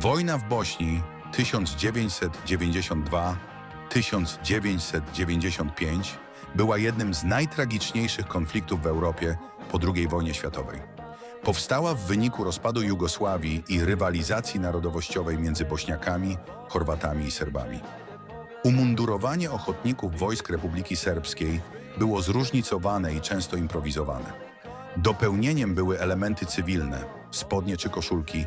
Wojna w Bośni 1992-1995 była jednym z najtragiczniejszych konfliktów w Europie po II wojnie światowej. Powstała w wyniku rozpadu Jugosławii i rywalizacji narodowościowej między Bośniakami, Chorwatami i Serbami. Umundurowanie ochotników wojsk Republiki Serbskiej było zróżnicowane i często improwizowane. Dopełnieniem były elementy cywilne, spodnie czy koszulki,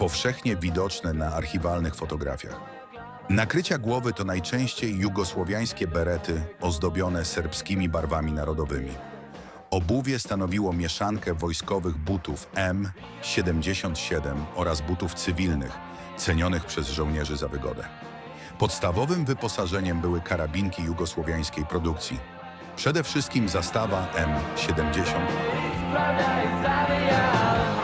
powszechnie widoczne na archiwalnych fotografiach. Nakrycia głowy to najczęściej jugosłowiańskie berety ozdobione serbskimi barwami narodowymi. Obuwie stanowiło mieszankę wojskowych butów M77 oraz butów cywilnych, cenionych przez żołnierzy za wygodę. Podstawowym wyposażeniem były karabinki jugosłowiańskiej produkcji. Przede wszystkim zastawa M70, Prawda jest zabijała